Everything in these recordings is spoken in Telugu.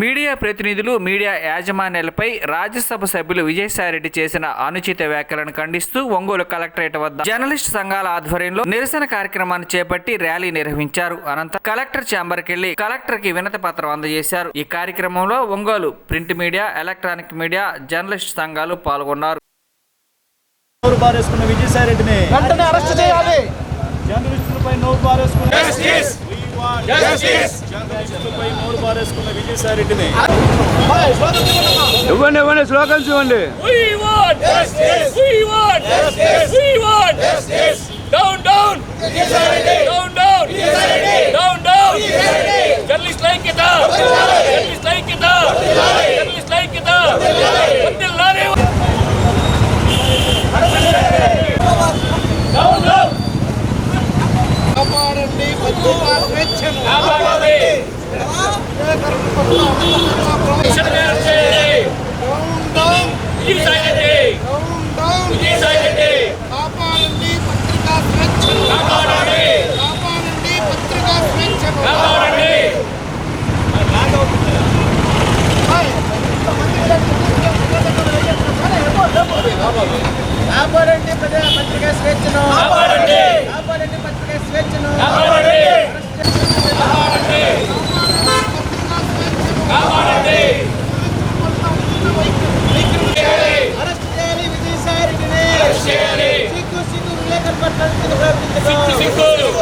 మీడియా ప్రతినిధులు మీడియా యాజమాన్యాలపై రాజ్యసభ సభ్యులు విజయసాయిరెడ్డి చేసిన అనుచిత వ్యాఖ్యలను ఖండిస్తూ ఒంగోలు కలెక్టరేట్ వద్ద జర్నలిస్ట్ సంఘాల ఆధ్వర్యంలో నిరసన కార్యక్రమాన్ని చేపట్టి ర్యాలీ నిర్వహించారు. అనంతరం కలెక్టర్ ఛాంబర్కి వెళ్ళి కలెక్టర్కి వినతి పత్రం అందజేశారు. ఈ కార్యక్రమంలో Ongole print media electronic media journalist సంఘాలు పాల్గొన్నారు. నోరు బారేసుకున్న విజయసాయి రెడ్డిని వెంటనే అరెస్ట్ చేయాలి. జర్నలిస్టులపై నోరు బారేసుకున్న జర్నలిస్టులపై నోరు బారేసుకున్న విజయసాయి ఇవ్వండి ఇవ్వండి స్లోగన్స్ ఇవ్వండి. We want justice. We want justice. We want justice. Journalist ఐక్యత జర్నలిస్ట్ జర్నలిస్ట్ ఐక్యత డౌన్ డౌన్ కాపాడండి పత్రికా స్వేచ్ఛను కాపాడాలి రక్షణ చేయాలి down Vijayasai Reddy down down Vijayasai Reddy కాపాడండి పత్రికా స్వేచ్ఛను కాపాడాలి కాపాడండి పత్రికా స్వేచ్ఛను కాపాడండి కాపాడండి ప్రజా పత్రికా స్వేచ్ఛను కాపాడండి కాపాడండి పత్రికా స్వేచ్ఛను కాపాడండి కాపాడండి కాపాడండి అరెస్ట్ చేయాలి విజయసాయి రెడ్డిని చేయాలి సిగ్గు సిగ్గు విలేకరుల పట్ల ప్రవర్తించడం.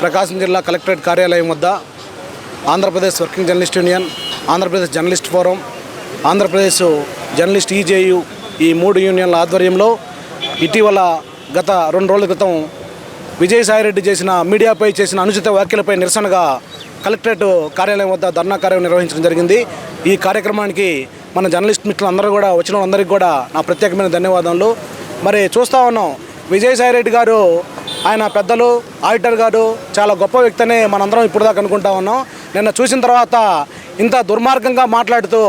ప్రకాశం జిల్లా కలెక్టరేట్ కార్యాలయం వద్ద Andhra Pradesh working journalist union Andhra Pradesh journalist forum Andhra Pradesh journalist IJU ఈ మూడు యూనియన్ల ఆధ్వర్యంలో ఇటీవల గత రెండు రోజుల క్రితం విజయసాయిరెడ్డి చేసిన మీడియాపై చేసిన అనుచిత వ్యాఖ్యలపై నిరసనగా కలెక్టరేట్ కార్యాలయం వద్ద ధర్నా కార్యం నిర్వహించడం జరిగింది. ఈ కార్యక్రమానికి మన జర్నలిస్ట్ మిత్రులందరూ కూడా వచ్చిన వాళ్ళందరికీ కూడా నా ప్రత్యేకమైన ధన్యవాదాలు మరి చూస్తూ ఉన్నాం. విజయసాయిరెడ్డి గారు ఆయన పెద్దలు ఆడిటర్ గారు చాలా గొప్ప వ్యక్తి అని మనందరం ఇప్పుడు దాకా అనుకుంటా ఉన్నాం. నిన్న చూసిన తర్వాత ఇంత దుర్మార్గంగా మాట్లాడుతూ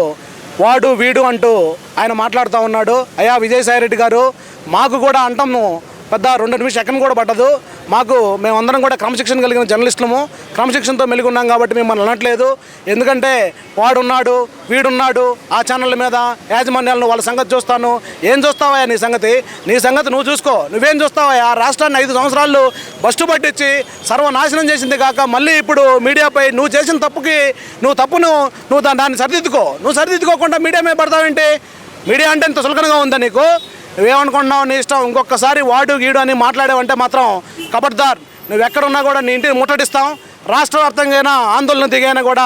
వాడు వీడు అంటూ ఆయన మాట్లాడుతూ ఉన్నాడు. అయ్యా విజయసాయిరెడ్డి గారు మాకు కూడా అంటాము. పెద్ద రెండు నిమిషం సెకండ్ కూడా పట్టదు. మాకు మేమందరం కూడా క్రమశిక్షణ కలిగిన జర్నలిస్టులము. క్రమశిక్షణతో మెలిగి ఉన్నాం కాబట్టి మిమ్మల్ని అనట్లేదు. ఎందుకంటే వాడున్నాడు వీడున్నాడు ఆ ఛానళ్ళ మీద యాజమాన్యాలను వాళ్ళ సంగతి చూస్తాను. ఏం చూస్తావా నీ సంగతి? నీ సంగతి నువ్వు చూసుకో. నువ్వేం చూస్తావా ఆ రాష్ట్రాన్ని ఐదు సంవత్సరాలు బస్టు పట్టించి సర్వనాశనం చేసింది కాక మళ్ళీ ఇప్పుడు మీడియాపై నువ్వు చేసిన తప్పుకి నువ్వు తప్పును నువ్వు దాన్ని సరిదిద్దుకో. నువ్వు సరిదిద్దుకోకుండా మీడియా మీద పడతావేంటి? మీడియా అంటే ఇంత సులకనగా ఉందా నీకు? నువ్వేమనుకుంటున్నావు నీ ఇష్టం ఇంకొకసారి వాడు గీడు అని మాట్లాడావంటే మాత్రం కబడ్దార్. నువ్వు ఎక్కడున్నా కూడా నీ ఇంటిని ముట్టడిస్తాం. రాష్ట్ర వ్యాప్తంగా ఆందోళన దిగైనా కూడా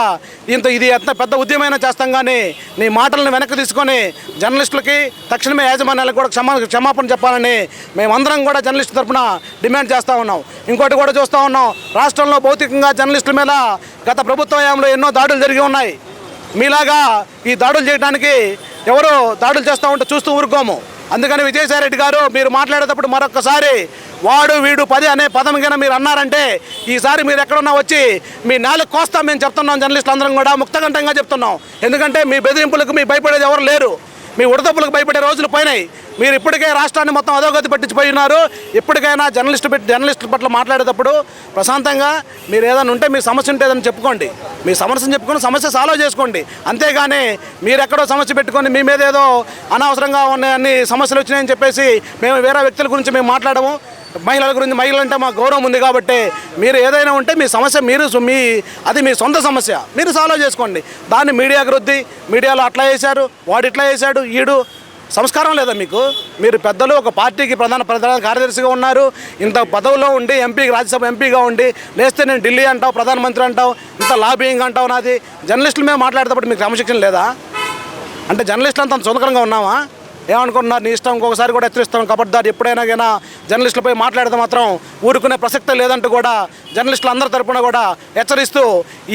ఇంత ఇది ఎంత పెద్ద ఉద్యమైనా చేస్తాం కానీ నీ మాటలను వెనక్కి తీసుకొని జర్నలిస్టులకి తక్షణమే యాజమాన్యాలకు కూడా క్షమా క్షమాపణ చెప్పాలని మేమందరం కూడా జర్నలిస్టు తరఫున డిమాండ్ చేస్తూ ఉన్నాం. ఇంకోటి కూడా చూస్తూ ఉన్నాం. రాష్ట్రంలో భౌతికంగా జర్నలిస్టుల మీద గత ప్రభుత్వ హయాంలో ఎన్నో దాడులు జరిగి ఉన్నాయి. మీలాగా ఈ దాడులు చేయడానికి ఎవరో దాడులు చేస్తూ ఉంటే చూస్తూ ఊరుకోము. అందుకని విజయసాయిరెడ్డి గారు మీరు మాట్లాడేటప్పుడు మరొకసారి వాడు వీడు పది అనే పదం కింద మీరు అన్నారంటే ఈసారి మీరు ఎక్కడున్నా వచ్చి మీ నాలుగు కోస్తాం మేము చెప్తున్నాం జర్నలిస్టులు అందరం కూడా ముక్తఘంటంగా చెప్తున్నాం. ఎందుకంటే మీ బెదిరింపులకు మీ భయపడేది ఎవరు లేరు. మీ ఉడతప్పులకు భయపడే రోజులు పోయినాయి. మీరు ఇప్పటికే రాష్ట్రాన్ని మొత్తం అధోగతి పట్టించిపోయి ఉన్నారు. ఇప్పటికైనా జర్నలిస్ట్ పెట్టి జర్నలిస్టుల పట్ల మాట్లాడేటప్పుడు ప్రశాంతంగా మీరు ఏదైనా ఉంటే మీ సమస్య ఉంటే చెప్పుకోండి. మీ సమస్యను చెప్పుకొని సమస్య సాల్వ్ చేసుకోండి. అంతేగాని మీరు ఎక్కడో సమస్య పెట్టుకొని మీ మీద ఏదో అనవసరంగా ఉన్న అన్ని సమస్యలు వచ్చినాయని చెప్పేసి మేము వేరే వ్యక్తుల గురించి మేము మాట్లాడము. మహిళల గురించి మహిళలు అంటే మాకు గౌరవం ఉంది కాబట్టి మీరు ఏదైనా ఉంటే మీ సమస్య మీరు మీ అది మీ సొంత సమస్య. మీరు సాల్వ్ చేసుకోండి. దాన్ని మీడియాకి రుద్ది మీడియాలో అట్లా చేశారు వాడు ఇట్లా చేశాడు ఈడు సంస్కారం లేదా మీకు? మీరు పెద్దలు ఒక పార్టీకి ప్రధాన ప్రధాన కార్యదర్శిగా ఉన్నారు ఇంత పదవిలో ఉండి ఎంపీకి రాజ్యసభ ఎంపీగా ఉండి లేస్తే నేను ఢిల్లీ అంటావు ప్రధానమంత్రి అంటావు ఇంత లాబింగ్ అంటావు నాది. జర్నలిస్టుల మీద మాట్లాడేటప్పుడు మీకు క్రమశిక్షణ లేదా? అంటే జర్నలిస్టులు అంత సుందకరంగా ఉన్నావా? ఏమనుకుంటున్నారు? నీ ఇష్టం ఇంకొకసారి కూడా హెచ్చరిస్తాం. కబడ్దారు ఎప్పుడైనా కానీ జర్నలిస్టులపై మాట్లాడితే మాత్రం ఊరుకునే ప్రసక్తే లేదంటూ కూడా జర్నలిస్టులు అందరి తరపున కూడా హెచ్చరిస్తూ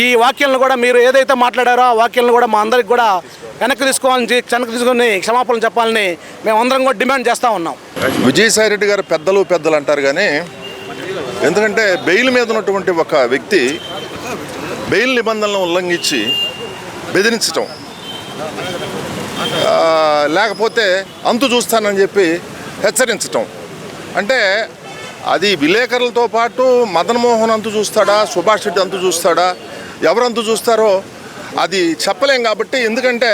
ఈ వాక్యాలను కూడా మీరు ఏదైతే మాట్లాడారో ఆ వాక్యాలను కూడా మా అందరికి కూడా వెనక్కి తీసుకోవాలని వెనక్కి తీసుకొని క్షమాపణలు చెప్పాలని మేము అందరం కూడా డిమాండ్ చేస్తూ ఉన్నాం. విజయసాయి రెడ్డి గారు పెద్దలు పెద్దలు అంటారు కానీ ఎందుకంటే బెయిల్ మీద ఉన్నటువంటి ఒక వ్యక్తి బెయిల్ నిబంధనలను ఉల్లంఘించి బెదిరించటం. లేకపోతే అంతు చూస్తానని చెప్పి హెచ్చరించటం. అంటే అది విలేకరులతో పాటు మదన్ మోహన్ అంతు చూస్తాడా సుభాష్ రెడ్డి అంతు చూస్తాడా ఎవరంతు చూస్తారో అది చెప్పలేం కాబట్టి ఎందుకంటే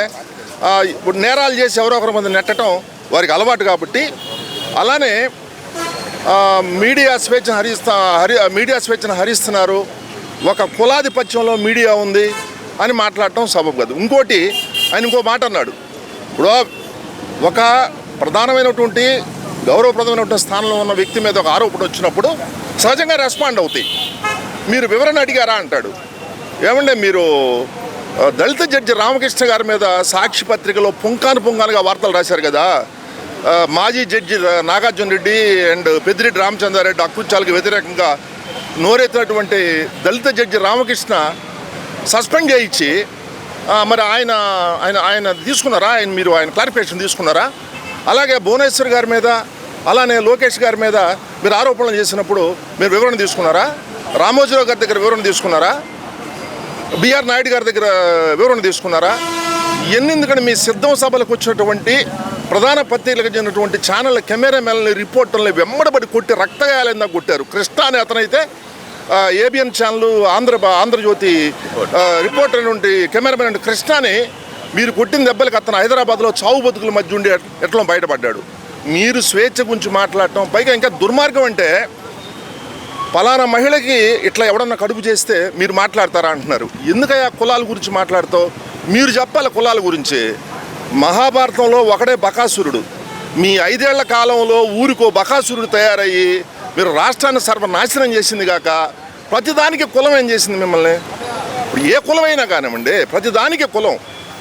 ఇప్పుడు నేరాలు చేసి ఎవరో ఒకరి మంది నెట్టడం వారికి అలవాటు కాబట్టి అలానే మీడియా స్వేచ్ఛను హరిస్తా హరి మీడియా స్వేచ్ఛను హరిస్తున్నారు. ఒక కులాధిపత్యంలో మీడియా ఉంది అని మాట్లాడటం సబబు కాదు. ఇంకోటి ఆయన ఇంకో మాట అన్నాడు. ఇప్పుడు ఒక ప్రధానమైనటువంటి గౌరవప్రదమైనటువంటి స్థానంలో ఉన్న వ్యక్తి మీద ఒక ఆరోపణ వచ్చినప్పుడు సహజంగా రెస్పాండ్ అవుతాయి. మీరు వివరణ అడిగారా అంటాడు. ఏమంటే మీరు దళిత జడ్జి రామకృష్ణ గారి మీద సాక్షి పత్రికలో పుంకాను పుంకానుగా వార్తలు రాశారు కదా. మాజీ జడ్జి నాగార్జున రెడ్డి అండ్ పెద్దిరెడ్డి రామచంద్రారెడ్డి అకృత్యాలకు వ్యతిరేకంగా నోరెత్తినటువంటి దళిత జడ్జి రామకృష్ణ సస్పెండ్ చేయించి మరి ఆయన ఆయన ఆయన తీసుకున్నారా? ఆయన మీరు ఆయన క్లారిఫికేషన్ తీసుకున్నారా? అలాగే భువనేశ్వర్ గారి మీద అలానే లోకేష్ గారి మీద మీరు ఆరోపణలు చేసినప్పుడు మీరు వివరణ తీసుకున్నారా? రామోజీరావు గారి దగ్గర వివరణ తీసుకున్నారా? బిఆర్ నాయుడు గారి దగ్గర వివరణ తీసుకున్నారా? ఎన్నెందుకంటే మీ సిద్ధం సభలకు వచ్చినటువంటి ప్రధాన పత్రికలకు చెందినటువంటి ఛానళ్ళ కెమెరామెన్లని రిపోర్టర్లని వెంబడబడి కొట్టి రక్తగాయాలందా కొట్టారు. కృష్ణ అనే అతనైతే ABN channel Andhra Andhra Jyothi reporter నుండి కెమెరామెన్ నుండి కృష్ణని మీరు కొట్టిన దెబ్బలకు అతను హైదరాబాద్లో చావు బతుకుల మధ్య ఉండి ఎట్లా బయటపడ్డాడు. మీరు స్వేచ్ఛ గురించి మాట్లాడటం పైగా ఇంకా దుర్మార్గం అంటే పలానా మహిళకి ఇట్లా ఎవడన్నా కడుపు చేస్తే మీరు మాట్లాడతారా అంటున్నారు. ఎందుకయ్యా కులాల గురించి మాట్లాడతావు? మీరు చెప్పాలి కులాల గురించి. మహాభారతంలో ఒకడే బకాసురుడు. మీ ఐదేళ్ళ కాలంలో ఊరికో బకాసురుడు తయారయ్యి మీరు రాష్ట్రాన్ని సర్వనాశనం చేసింది కాక ప్రతిదానికి కులం ఏం చేసింది మిమ్మల్ని? ఇప్పుడు ఏ కులమైనా కానివ్వండి ప్రతిదానికి కులం.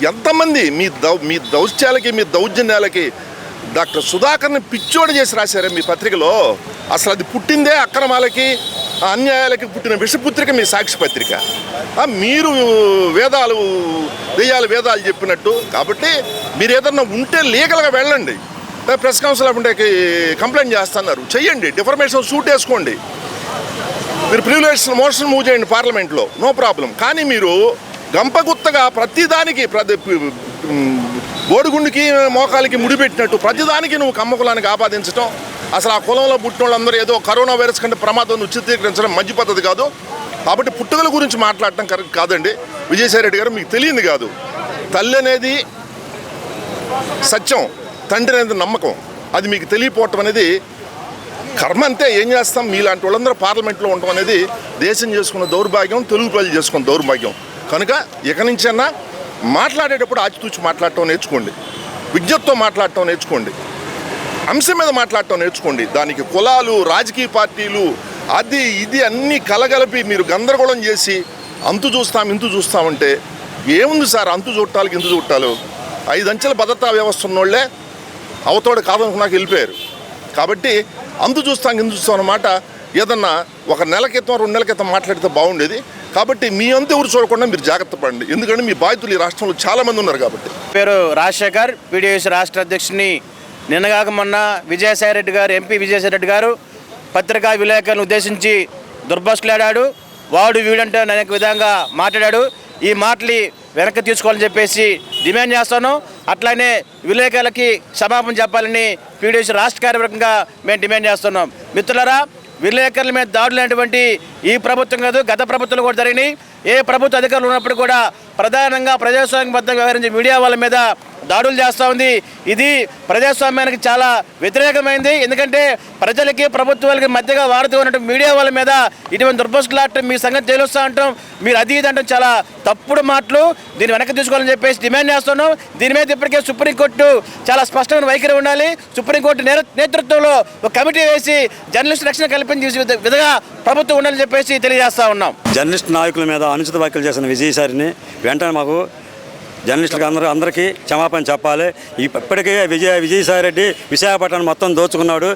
ఎంతమంది మీ దౌ మీ దౌత్యాలకి మీ దౌర్జన్యాలకి డాక్టర్ సుధాకర్ని పిచ్చోడు చేసి రాశారే మీ పత్రికలో? అసలు అది పుట్టిందే అక్రమాలకి ఆ అన్యాయాలకి పుట్టిన విషపుత్రిక మీ సాక్షి పత్రిక. మీరు వేదాలు దెయ్యాలు వేదాలు చెప్పినట్టు. కాబట్టి మీరు ఏదన్నా ఉంటే లీగల్గా వెళ్ళండి. ప్రెస్ కౌన్సిల్ అప్పుడే కంప్లైంట్ చేస్తున్నారు. చెయ్యండి. డిఫర్మేషన్ సూట్ వేసుకోండి. మీరు ప్రివిలేజ్ మోషన్ మూవ్ చేయండి పార్లమెంట్లో. నో ప్రాబ్లం కానీ మీరు గంపగుత్తగా ప్రతిదానికి ప్రతి మోకాలకి మోకాలికి ముడిపెట్టినట్టు ప్రతిదానికి నువ్వు కమ్మ కులానికి ఆపాదించడం అసలు ఆ కులంలో పుట్టిన వాళ్ళందరూ ఏదో కరోనా వైరస్ కంటే ప్రమాదం ఉచితీకరించడం మంచి పద్ధతి కాదు. కాబట్టి పుట్టుకల గురించి మాట్లాడటం కరెక్ట్ కాదండి. విజయసాయి రెడ్డి గారు మీకు తెలియంది కాదు. తల్లి అనేది సత్యం తండ్రి అనేది నమ్మకం. అది మీకు తెలియపోవటం అనేది కర్మ అంతే ఏం చేస్తాం? మీలాంటి వాళ్ళందరూ పార్లమెంట్లో ఉండటం అనేది దేశం చేసుకున్న దౌర్భాగ్యం తెలుగు ప్రజలు చేసుకున్న దౌర్భాగ్యం. కనుక ఇక నుంచైనా మాట్లాడేటప్పుడు ఆచితూచి మాట్లాడటం నేర్చుకోండి. విజ్ఞతతో మాట్లాడటం నేర్చుకోండి. అంశం మీద మాట్లాడటం నేర్చుకోండి. దానికి కులాలు రాజకీయ పార్టీలు అది ఇది అన్నీ కలగలిపి మీరు గందరగోళం చేసి అంతు చూస్తాం ఇంతు చూస్తామంటే ఏముంది సార్? అంతు చుట్టాలకి ఇంతు చుట్టాలు ఐదు అంచెల భద్రతా వ్యవస్థ ఉన్నోళ్ళే అవతోడు కాదనుకున్నాక వెళ్ళిపోయారు. కాబట్టి అందు చూస్తాం కింద చూస్తాం అన్నమాట. ఏదన్నా ఒక నెల క్రితం రెండు నెలల క్రితం మాట్లాడితే బాగుండేది. కాబట్టి మీ అంత ఊరు చూడకుండా మీరు జాగ్రత్త పడండి. ఎందుకంటే మీ బాధితులు ఈ రాష్ట్రంలో చాలామంది ఉన్నారు కాబట్టి. పేరు రాజశేఖర్. పీడీఎస్ రాష్ట్ర అధ్యక్షుని నిన్నగాక మొన్న విజయసాయి రెడ్డి గారు ఎంపీ విజయసాయి రెడ్డి గారు పత్రికా విలేకరులను ఉద్దేశించి దుర్భాషలాడాడు వాడు వీడంటే అనేక విధంగా మాట్లాడాడు. ఈ మాటలు వెనక్కి తీసుకోవాలని చెప్పేసి డిమాండ్ చేస్తాను. అట్లానే విలేకరులకి క్షమాపణ చెప్పాలని పీడీఎస్ రాష్ట్ర కార్యవర్గంగా మేము డిమాండ్ చేస్తున్నాం. మిత్రులరా విలేకరుల మీద దాడులైనటువంటి ఈ ప్రభుత్వం కాదు గత ప్రభుత్వాలు కూడా జరిగినాయి. ఏ ప్రభుత్వ అధికారులు ఉన్నప్పుడు కూడా ప్రధానంగా ప్రజాస్వామ్యబద్ధంగా వ్యవహరించే మీడియా వాళ్ళ మీద దాడులు చేస్తూ ఉంది. ఇది ప్రజాస్వామ్యానికి చాలా వ్యతిరేకమైంది. ఎందుకంటే ప్రజలకి ప్రభుత్వాలకి మధ్యగా వాడుతూ ఉన్నట్టు మీడియా వాళ్ళ మీద ఇటువంటి దుర్భస్తులాడటం మీ సంగతి తెలుస్తూ ఉంటాం మీరు అది ఇది అంటాం. చాలా తప్పుడు మాటలు దీన్ని వెనక్కి తీసుకోవాలని చెప్పేసి డిమాండ్ చేస్తున్నాం. దీని మీద ఇప్పటికే సుప్రీంకోర్టు చాలా స్పష్టమైన వైఖరి ఉండాలి. సుప్రీంకోర్టు నేతృత్వంలో ఒక కమిటీ వేసి జర్నలిస్ట్ రక్షణ కల్పించే విధ- విధంగా ప్రభుత్వం ఉండాలని చెప్పేసి తెలియజేస్తా ఉన్నాం. జర్నలిస్ట్ నాయకుల మీద అనుచిత వ్యాఖ్యలు చేసిన విజయసారిని వెంటనే మాకు జర్నలిస్టులకు అందరూ అందరికీ క్షమాపణ చెప్పాలి. ఇప్పటికే విజయ విజయసాయి రెడ్డి విశాఖపట్నం మొత్తం దోచుకున్నాడు.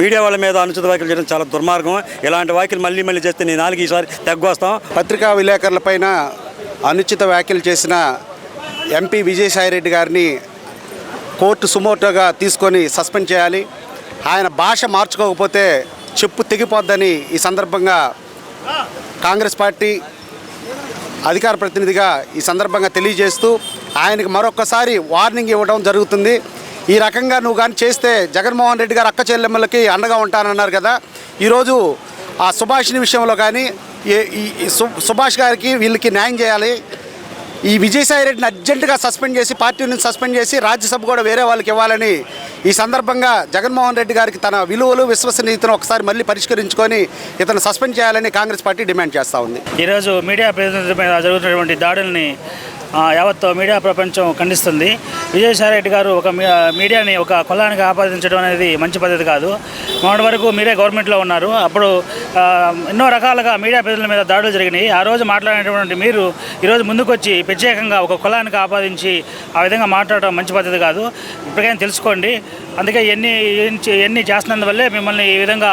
మీడియా వాళ్ళ మీద అనుచిత వ్యాఖ్యలు చేయడం చాలా దుర్మార్గం. ఇలాంటి వ్యాఖ్యలు మళ్ళీ మళ్ళీ చేస్తే నేను నాలుగు ఈసారి తగ్గొస్తాం. పత్రికా విలేకరులపైన అనుచిత వ్యాఖ్యలు చేసిన ఎంపీ విజయసాయిరెడ్డి గారిని కోర్టు సుమోటోగా తీసుకొని సస్పెండ్ చేయాలి. ఆయన భాష మార్చుకోకపోతే చెప్పు తెగిపోద్దని ఈ సందర్భంగా కాంగ్రెస్ పార్టీ అధికార ప్రతినిధిగా ఈ సందర్భంగా తెలియజేస్తూ ఆయనకి మరొకసారి వార్నింగ్ ఇవ్వడం జరుగుతుంది. ఈ రకంగా నువ్వు కానీ చేస్తే జగన్మోహన్ రెడ్డి గారు అక్క చెల్లెమ్మలకి అండగా ఉంటానన్నారు కదా. ఈరోజు ఆ సుభాష్ని విషయంలో కానీ సుభాష్ గారికి వీళ్ళకి న్యాయం చేయాలి. ఈ విజయసాయి రెడ్డిని అర్జెంటుగా సస్పెండ్ చేసి పార్టీ నుంచి సస్పెండ్ చేసి రాజ్యసభ కూడా వేరే వాళ్ళకి ఇవ్వాలని ఈ సందర్భంగా జగన్మోహన్ రెడ్డి గారికి తన విలువలు విశ్వసనీయతను ఒకసారి మళ్ళీ పరిష్కరించుకొని ఇతను సస్పెండ్ చేయాలని కాంగ్రెస్ పార్టీ డిమాండ్ చేస్తూ ఉంది. ఈరోజు మీడియా ప్రతినిధుల మీద జరుగుతున్నటువంటి దాడుల్ని ఆ, యావత్ మీడియా ప్రపంచం ఖండిస్తుంది. విజయసాయి రెడ్డి గారు ఒక మీడియాని ఒక కులానికి ఆపాదించడం అనేది మంచి పద్ధతి కాదు. మొన్నటి వరకు మీరే గవర్నమెంట్లో ఉన్నారు. అప్పుడు ఎన్నో రకాలుగా మీడియా ప్రజల మీద దాడులు జరిగినాయి. ఆ రోజు మాట్లాడినటువంటి మీరు ఈరోజు ముందుకొచ్చి ప్రత్యేకంగా ఒక కులానికి ఆపాదించి ఆ విధంగా మాట్లాడడం మంచి పద్ధతి కాదు. ఇప్పటికైనా తెలుసుకోండి. అందుకే ఎన్ని ఎన్ని చేస్తున్నందువల్లే మిమ్మల్ని ఈ విధంగా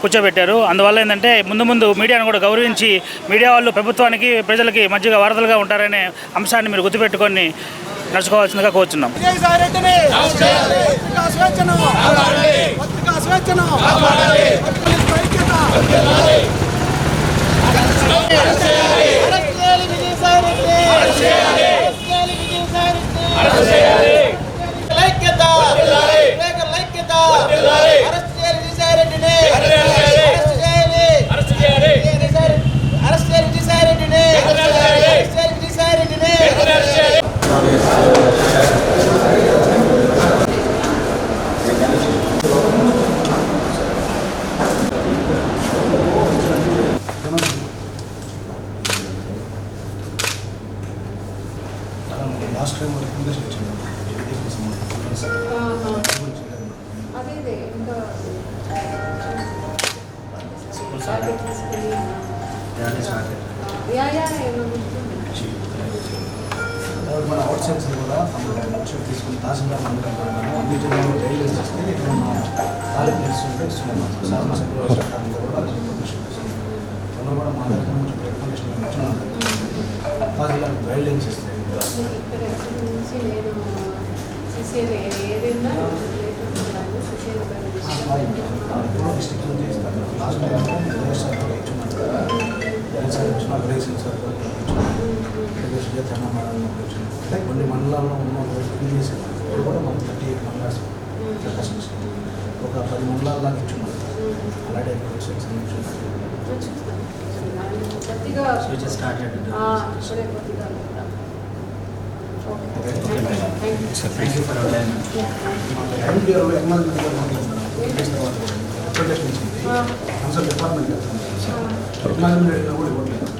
కూర్చోబెట్టారు. అందువల్ల ఏంటంటే ముందు ముందు మీడియాను కూడా గౌరవించి మీడియా వాళ్ళు ప్రభుత్వానికి ప్రజలకి మధ్యగా వారధులుగా ఉంటారనే అంశాన్ని మీరు గుర్తుపెట్టుకొని నడుచుకోవాల్సిందిగా కోరుచున్నాం. విజయసాయి రెడ్డిని పత్రికా స్వేచ్ఛను పత్రికా స్వేచ్ఛను ఐక్యత అరెస్ట్ చేయాలి విజయసాయి రెడ్డి అరెస్ట్ చేయాలి విజయసాయి రెడ్డి ఐక్యత విలేకరుల ఐక్యత అరెస్ట్ చేయాలి విజయసాయి రెడ్డిని అరెస్ట్ చేయాలి అరెస్ట్ చేయాలి అరెస్ట్ చేయాలి విజయసాయి రెడ్డిని అరెస్ట్ చేయాలి విజయసాయి రెడ్డిని అదే అదే ఇంకా యా యా మన అవుట్ సైడ్స్ కూడా వచ్చి తీసుకుని తహసీల్దార్ మనం అన్ని జిల్లాలో రైల్వే చేస్తే ఇక్కడ మన శాసనసభ్యులు శాఖలో కూడా మా దగ్గర నుంచి ఇచ్చినాం తహసీల్దార్ గైడ్ లైన్స్ ఇస్తాయి ఇక్కడ ఎక్కడి నుంచి నేను సిసిఎల్ ఏదైనా ఇచ్చున్నాను అంటే కొన్ని మండలాల్లో ఉన్న ప్రీవియస్ ఇప్పుడు కూడా మనం థర్టీ ఎయిట్ మండలాస్ ఒక పది మండలాల దాకా ఇచ్చున్నాం అలాగే కొద్దిగా ఆ, ఇప్పుడే కొద్దిగా okay thank you ఎంపీఆర్లో MLA department department కూడా ఇవ్వట్లేదు